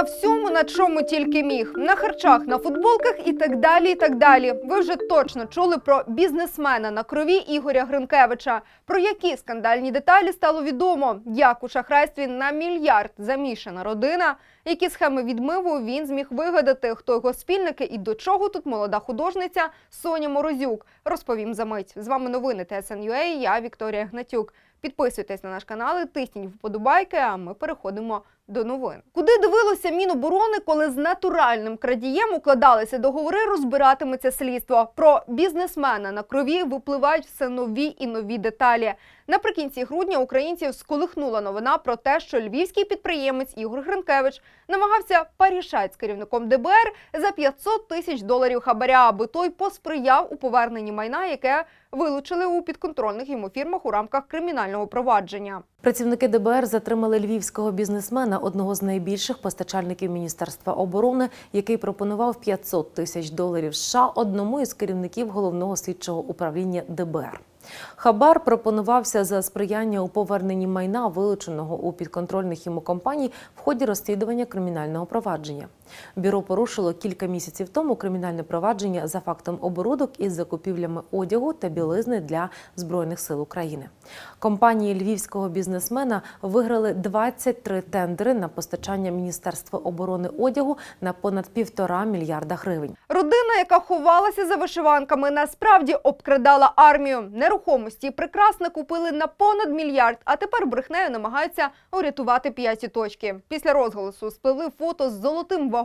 на всьому, на чому тільки міг, на харчах, на футболках і так далі. І так далі. Ви вже точно чули про бізнесмена на крові Ігоря Гринкевича. Про які скандальні деталі стало відомо, як у шахрайстві на мільярд замішана родина, які схеми відмиву він зміг вигадати, хто його спільники і до чого тут молода художниця Соня Морозюк. Розповім за мить. З вами новини ТСНЮА, Я Вікторія Гнатюк. Підписуйтесь на наш канал, і тисніть вподобайки. А ми переходимо до новин. Куди дивилося Міноборони, коли з натуральним крадієм укладалися договори, розбиратиметься слідство. Про бізнесмена на крові випливають все нові і нові деталі. Наприкінці грудня українців сколихнула новина про те, що львівський підприємець Ігор Гринкевич намагався парішать з керівником ДБР за 500 тисяч доларів хабаря, аби той посприяв у поверненні майна, яке вилучили у підконтрольних йому фірмах у рамках кримінального провадження. Працівники ДБР затримали львівського бізнесмена, одного з найбільших постачальників Міністерства оборони, який пропонував 500 тисяч доларів США одному із керівників головного слідчого управління ДБР. Хабар пропонувався за сприяння у поверненні майна, вилученого у підконтрольних йому компаній в ході розслідування кримінального провадження. Бюро порушило кілька місяців тому кримінальне провадження за фактом оборудок із закупівлями одягу та білизни для збройних сил України. Компанії львівського бізнесмена виграли 23 тендери на постачання Міністерства оборони одягу на понад півтора мільярда гривень. Родина, яка ховалася за вишиванками, насправді обкрадала армію. Нерухомості і накупили на понад мільярд, а тепер брехнею намагаються урятувати п'яті точки. Після розголосу спливли фото з золотим вагоном,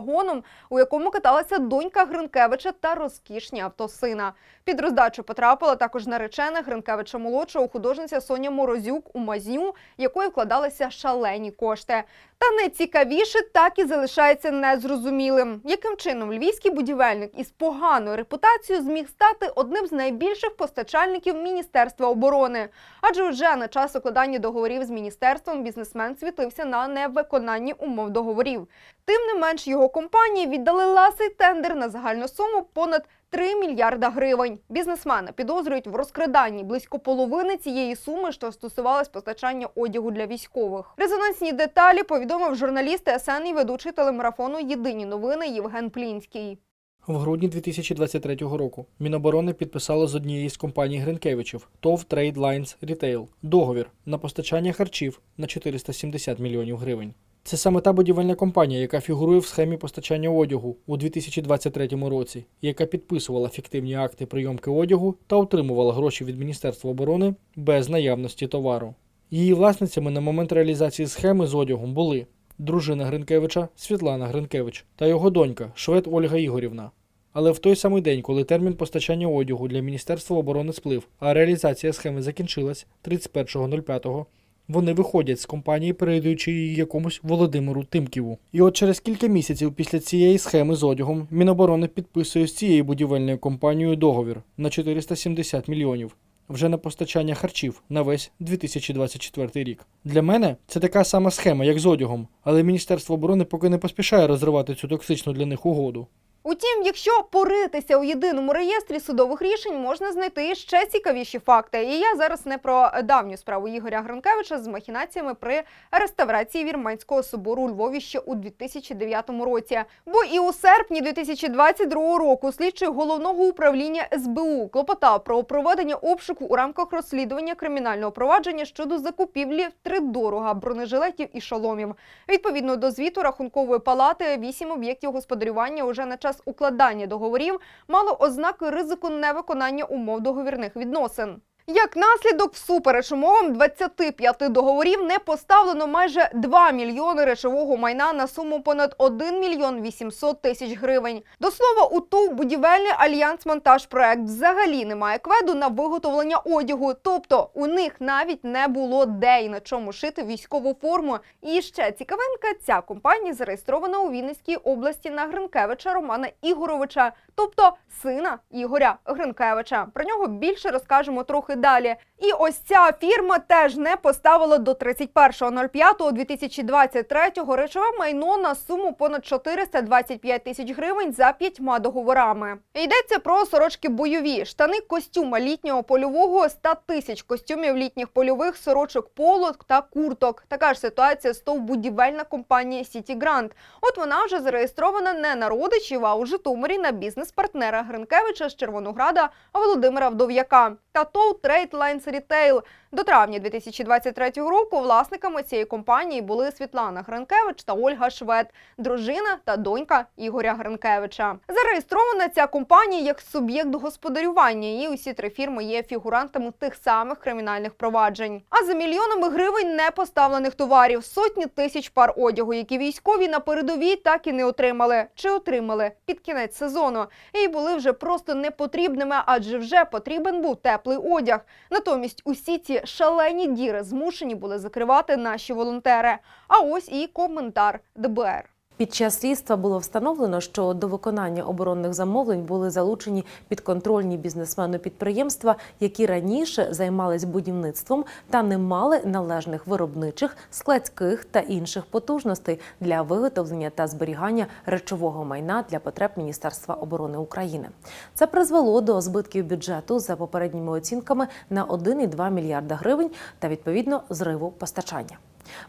у якому каталася донька Гринкевича та розкішні авто сина. Під роздачу потрапила також наречена Гринкевича молодшого художниця Соня Морозюк у мазню, якої вкладалися шалені кошти. Та найцікавіше так і залишається незрозумілим, яким чином львівський будівельник із поганою репутацією зміг стати одним з найбільших постачальників Міністерства оборони. Адже вже на час укладання договорів з міністерством бізнесмен світився на невиконанні умов договорів. Тим не менш, його компанії віддали ласий тендер на загальну суму понад 3 мільярда гривень. Бізнесмена підозрюють в розкраданні близько половини цієї суми, що стосувалась постачання одягу для військових. Резонансні деталі повідомив журналіст ТСН і ведучий телемарафону Єдині новини Євген Плінський. В грудні 2023 року Міноборони підписало з однієї з компаній Гринкевичів ТОВ Trade Lines Retail договір на постачання харчів на 470 мільйонів гривень. Це саме та будівельна компанія, яка фігурує в схемі постачання одягу у 2023 році, яка підписувала фіктивні акти прийомки одягу та отримувала гроші від Міністерства оборони без наявності товару. Її власницями на момент реалізації схеми з одягом були дружина Гринкевича Світлана Гринкевич та його донька Швед Ольга Ігорівна. Але в той самий день, коли термін постачання одягу для Міністерства оборони сплив, а реалізація схеми закінчилась 31.05, вони виходять з компанії, передаючи її якомусь Володимиру Тимківу. І от через кілька місяців після цієї схеми з одягом Міноборони підписує з цією будівельною компанією договір на 470 мільйонів. Вже на постачання харчів на весь 2024 рік. Для мене це така сама схема, як з одягом, але Міністерство оборони поки не поспішає розривати цю токсичну для них угоду. Утім, якщо поритися у єдиному реєстрі судових рішень, можна знайти ще цікавіші факти. І я зараз не про давню справу Ігоря Гринкевича з махінаціями при реставрації Вірменського собору у Львові ще у 2009 році. Бо і у серпні 2022 року слідчий головного управління СБУ клопотав про проведення обшуку у рамках розслідування кримінального провадження щодо закупівлі втридорога бронежилетів і шоломів. Відповідно до звіту рахункової палати, вісім об'єктів господарювання уже на час укладання договорів мало ознаки ризику невиконання умов договірних відносин. Як наслідок, всупереч умовам 25 договорів не поставлено майже 2 мільйони речового майна на суму понад 1 мільйон 800 тисяч гривень. До слова, у ТУВ будівельний альянс монтаж проект взагалі немає кведу на виготовлення одягу. Тобто у них навіть не було де і на чому шити військову форму. І ще цікавинка, ця компанія зареєстрована у Вінницькій області на Гринкевича Романа Ігоровича, тобто сина Ігоря Гринкевича. Про нього більше розкажемо трохи далі. І ось ця фірма теж не поставила до 31.05.2023 речове майно на суму понад 425 тисяч гривень за п'ятьма договорами. Йдеться про сорочки бойові, штани костюма літнього польового, 100 тисяч костюмів літніх польових, сорочок поло та курток. Така ж ситуація стовбудівельна компанія Сіті Грант. От вона вже зареєстрована не на родичів, а у Житомирі на бізнес-партнера Гринкевича з Червонограда Володимира Вдов'яка та ТОВ Lines Retail. До травня 2023 року власниками цієї компанії були Світлана Гринкевич та Ольга Швед, дружина та донька Ігоря Гринкевича. Зареєстрована ця компанія як суб'єкт господарювання, і усі три фірми є фігурантами тих самих кримінальних проваджень. А за мільйонами гривень непоставлених товарів, сотні тисяч пар одягу, які військові на передовій так і не отримали чи отримали під кінець сезону, і були вже просто непотрібними, адже вже потрібен був теплий одяг. Натомість усі ці шалені діри змушені були закривати наші волонтери. А ось і коментар ДБР. Під час слідства було встановлено, що до виконання оборонних замовлень були залучені підконтрольні бізнесмени підприємства, які раніше займались будівництвом та не мали належних виробничих, складських та інших потужностей для виготовлення та зберігання речового майна для потреб Міністерства оборони України. Це призвело до збитків бюджету за попередніми оцінками на 1,2 мільярда гривень та відповідно зриву постачання.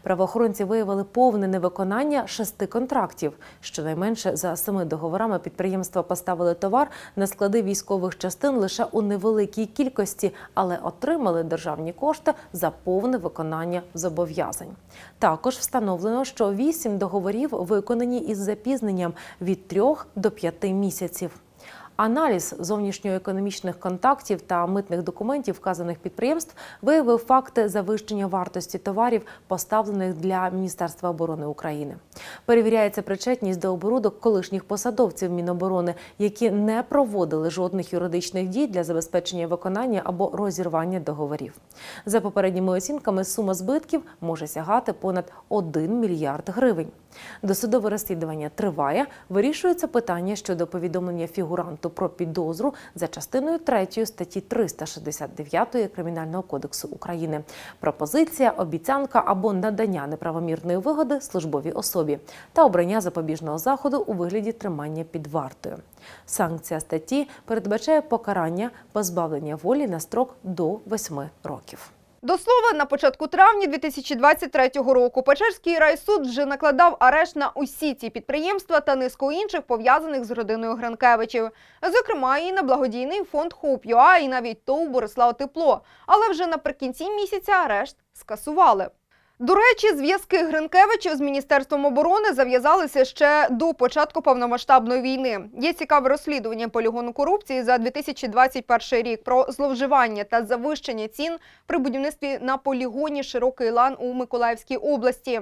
Правоохоронці виявили повне невиконання шести контрактів. Щонайменше за семи договорами підприємства поставили товар на склади військових частин лише у невеликій кількості, але отримали державні кошти за повне виконання зобов'язань. Також встановлено, що вісім договорів виконані із запізненням від трьох до п'яти місяців. Аналіз зовнішньоекономічних контактів та митних документів вказаних підприємств виявив факти завищення вартості товарів, поставлених для Міністерства оборони України. Перевіряється причетність до оборудок колишніх посадовців Міноборони, які не проводили жодних юридичних дій для забезпечення виконання або розірвання договорів. За попередніми оцінками, сума збитків може сягати понад 1 мільярд гривень. Досудове розслідування триває. Вирішується питання щодо повідомлення фігуранту про підозру за частиною 3 статті 369 Кримінального кодексу України. Пропозиція, обіцянка або надання неправомірної вигоди службовій особі та обрання запобіжного заходу у вигляді тримання під вартою. Санкція статті передбачає покарання позбавлення волі на строк до 8 років. До слова, на початку травня 2023 року Печерський райсуд вже накладав арешт на усі ці підприємства та низку інших пов'язаних з родиною Гранкевичів. Зокрема, і на благодійний фонд Хоуп.юа і навіть ТОУ Борислав Тепло. Але вже наприкінці місяця арешт скасували. До речі, зв'язки Гринкевичів з Міністерством оборони зав'язалися ще до початку повномасштабної війни. Є цікаве розслідування полігону корупції за 2021 рік про зловживання та завищення цін при будівництві на полігоні Широкий лан у Миколаївській області.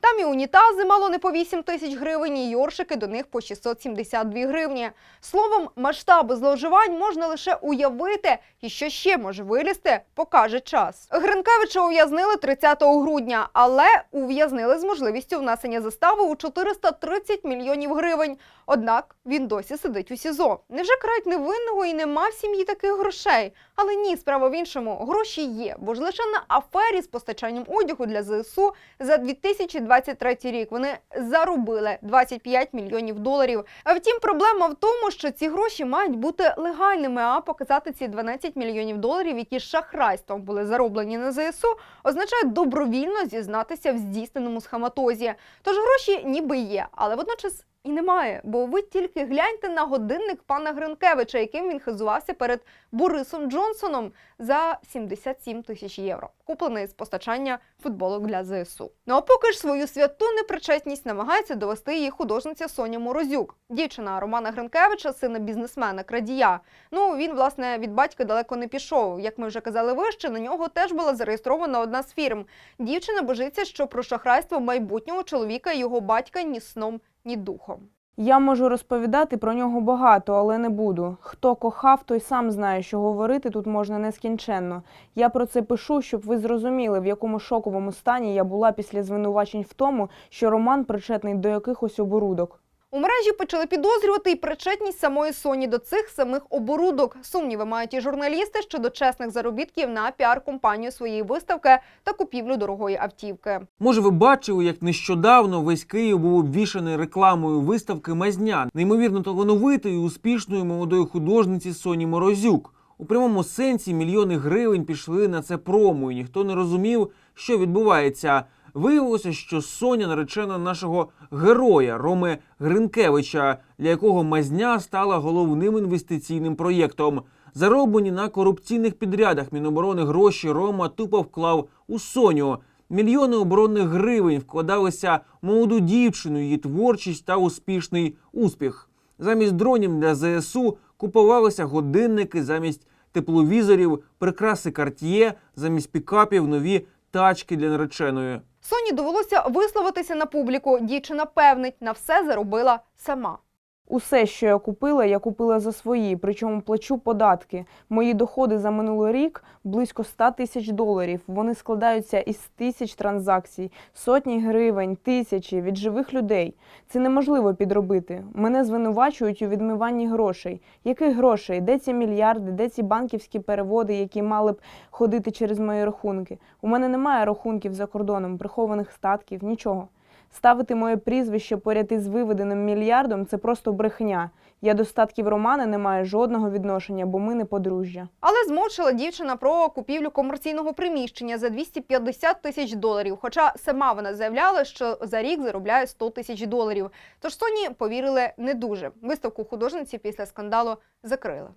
Там і унітази мало не по 8 тисяч гривень, і йоршики до них по 672 гривні. Словом, масштаби зловживань можна лише уявити, і що ще може вилізти, покаже час. Гринкевича ув'язнили 30 грудня, але ув'язнили з можливістю внесення застави у 430 мільйонів гривень. Однак він досі сидить у СІЗО. Невже карають невинного і нема в сім'ї таких грошей? Але ні, справа в іншому. Гроші є, бо ж лише на афері з постачанням одягу для ЗСУ за 2023 рік вони заробили 25 мільйонів доларів. А втім, проблема в тому, що ці гроші мають бути легальними, а показати ці 12 мільйонів доларів, які шахрайством були зароблені на ЗСУ, означає добровільно зізнатися в здійсненому схематозі. Тож гроші ніби є, але водночас і немає. Бо ви тільки гляньте на годинник пана Гринкевича, яким він хизувався перед Борисом Джонсоном за 77 тисяч євро, куплений з постачання футболок для ЗСУ. Ну а поки ж свою святу непричетність намагається довести її художниця Соня Морозюк, дівчина Романа Гринкевича, сина бізнесмена крадія. Ну він власне від батька далеко не пішов. Як ми вже казали вище, на нього теж була зареєстрована одна з фірм. Дівчина божиться, що про шахрайство майбутнього чоловіка і його батька ні сном, ні духом. Я можу розповідати про нього багато, але не буду. Хто кохав, той сам знає, що говорити тут можна нескінченно. Я про це пишу, щоб ви зрозуміли, в якому шоковому стані я була після звинувачень в тому, що Роман причетний до якихось оборудок. У мережі почали підозрювати і причетність самої Соні до цих самих оборудок. Сумніви мають і журналісти щодо чесних заробітків на піар-компанію своєї виставки та купівлю дорогої автівки. Може, ви бачили, як нещодавно весь Київ був обвішаний рекламою виставки Мазня, неймовірно талановитої успішної молодої художниці Соні Морозюк. У прямому сенсі мільйони гривень пішли на це промо, і ніхто не розумів, що відбувається. Виявилося, що Соня наречена нашого героя Роми Гринкевича, для якого мазня стала головним інвестиційним проєктом. Зароблені на корупційних підрядах Міноборони гроші Рома тупо вклав у Соню. Мільйони оборонних гривень вкладалися в молоду дівчину, її творчість та успішний успіх. Замість дронів для ЗСУ купувалися годинники, замість тепловізорів, прикраси Cartier, замість пікапів нові тачки для нареченої. Соні довелося висловитися на публіку. Дівчина певнить, на все заробила сама. Усе, що я купила, я купила за свої, причому плачу податки. Мої доходи за минулий рік близько 100 тисяч доларів. Вони складаються із тисяч транзакцій, сотні гривень, тисячі від живих людей. Це неможливо підробити. Мене звинувачують у відмиванні грошей. Яких грошей? Де ці мільярди, де ці банківські переводи, які мали б ходити через мої рахунки? У мене немає рахунків за кордоном, прихованих статків, нічого. Ставити моє прізвище поряд із виведеним мільярдом це просто брехня. Я до статків Романа не маю жодного відношення, бо ми не подружжя. Але змовчала дівчина про купівлю комерційного приміщення за 250 тисяч доларів. Хоча сама вона заявляла, що за рік заробляє 100 тисяч доларів. Тож Соні повірили не дуже. Виставку художниці після скандалу закрили.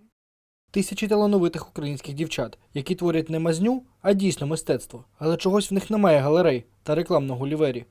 Тисячі талановитих українських дівчат, які творять не мазню, а дійсно мистецтво. Але чогось в них немає галерей та рекламного лівері,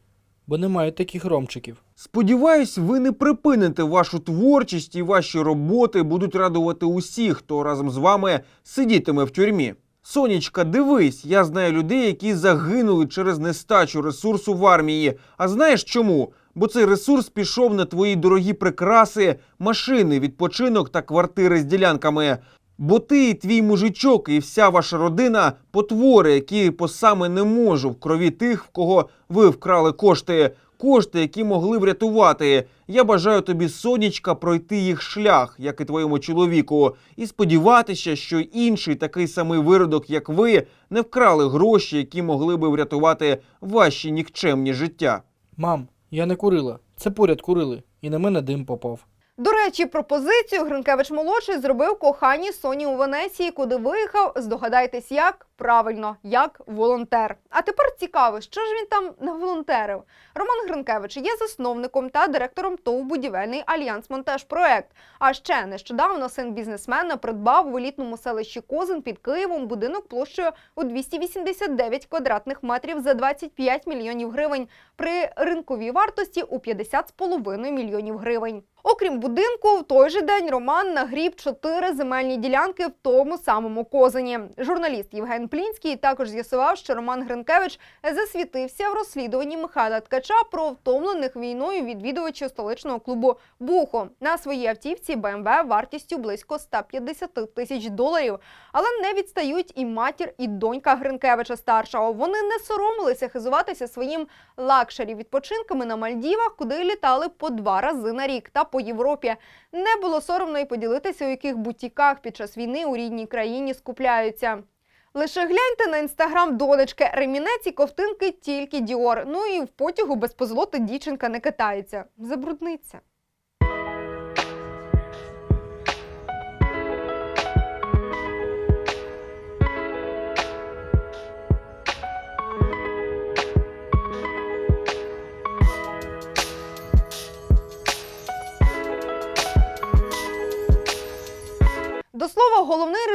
бо немає таких ромчиків. Сподіваюсь, ви не припините вашу творчість і ваші роботи будуть радувати усіх, хто разом з вами сидітиме в тюрмі. Сонечка, дивись, я знаю людей, які загинули через нестачу ресурсу в армії. А знаєш чому? Бо цей ресурс пішов на твої дорогі прикраси, машини, відпочинок та квартири з ділянками. Бо ти і твій мужичок, і вся ваша родина потвори, які по саме не можу в крові тих, в кого ви вкрали кошти, кошти, які могли врятувати. Я бажаю тобі, сонечка, пройти їх шлях, як і твоєму чоловіку, і сподіватися, що інший такий самий виродок, як ви, не вкрали гроші, які могли би врятувати ваші нікчемні життя. Мам, я не курила. Це поряд курили, і на мене дим попав. До речі, пропозицію Гринкевич молодший зробив коханій Соні у Венеції, куди виїхав. Здогадайтесь, як правильно, як волонтер. А тепер цікаво, що ж він там наволонтерив. Роман Гринкевич є засновником та директором ТОВ будівельний альянс Монтажпроект. А ще нещодавно син бізнесмена придбав в елітному селищі Козин під Києвом будинок площею у 289 квадратних метрів за 25 мільйонів гривень при ринковій вартості у 50,5 мільйонів гривень. Окрім будинку, в той же день Роман нагріб чотири земельні ділянки в тому самому Козині. Журналіст Євген Плінський також з'ясував, що Роман Гринкевич засвітився в розслідуванні Михайла Ткача про втомлених війною відвідувачів столичного клубу Бухо на своїй автівці BMW вартістю близько 150 тисяч доларів. Але не відстають і матір, і донька Гринкевича старшого. Вони не соромилися хизуватися своїм лакшері відпочинками на Мальдівах, куди літали по два рази на рік та по Європі. Не було соромно і поділитися, у яких бутіках під час війни у рідній країні скупляються. Лише гляньте на інстаграм донечки ремінець і ковтинки тільки Діор. Ну і в потягу без позолоти дівчинка не катається. Забрудниться.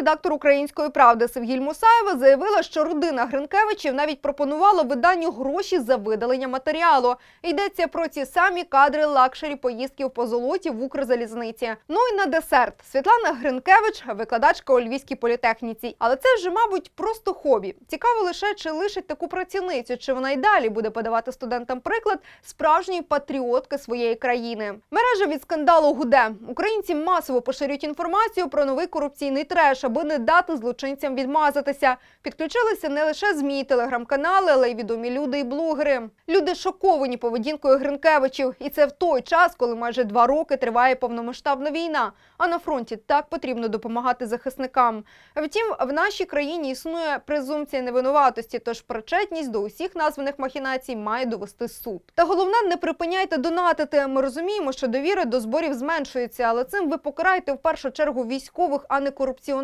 Редактор української правди Севгіль Мусаєва заявила, що родина Гринкевичів навіть пропонувала виданню гроші за видалення матеріалу. Йдеться про ці самі кадри лакшері поїздки в позолоті в Укрзалізниці. Ну і на десерт Світлана Гринкевич, викладачка у Львівській політехніці. Але це вже, мабуть, просто хобі. Цікаво лише, чи лишить таку працівницю, чи вона й далі буде подавати студентам приклад справжньої патріотки своєї країни. Мережа від скандалу гуде. Українці масово поширюють інформацію про новий корупційний треш, аби не дати злочинцям відмазатися. Підключилися не лише змі, телеграм-канали, але й відомі люди і блогери. Люди шоковані поведінкою Гринкевичів, і це в той час, коли майже два роки триває повномасштабна війна. А на фронті так потрібно допомагати захисникам. Втім, в нашій країні існує презумпція невинуватості, тож причетність до усіх названих махінацій має довести суд. Та головне, не припиняйте донатити. Ми розуміємо, що довіра до зборів зменшується, але цим ви покараєте в першу чергу військових, а не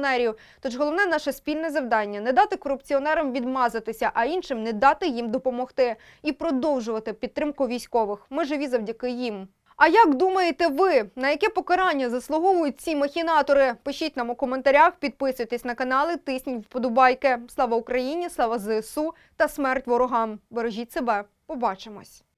корупціонерів. Тож головне наше спільне завдання не дати корупціонерам відмазатися, а іншим не дати їм допомогти і продовжувати підтримку військових. Ми живі завдяки їм. А як думаєте ви, на яке покарання заслуговують ці махінатори? Пишіть нам у коментарях, підписуйтесь на канали, тисніть вподобайки. Слава Україні, слава ЗСУ та смерть ворогам. Бережіть себе. Побачимось.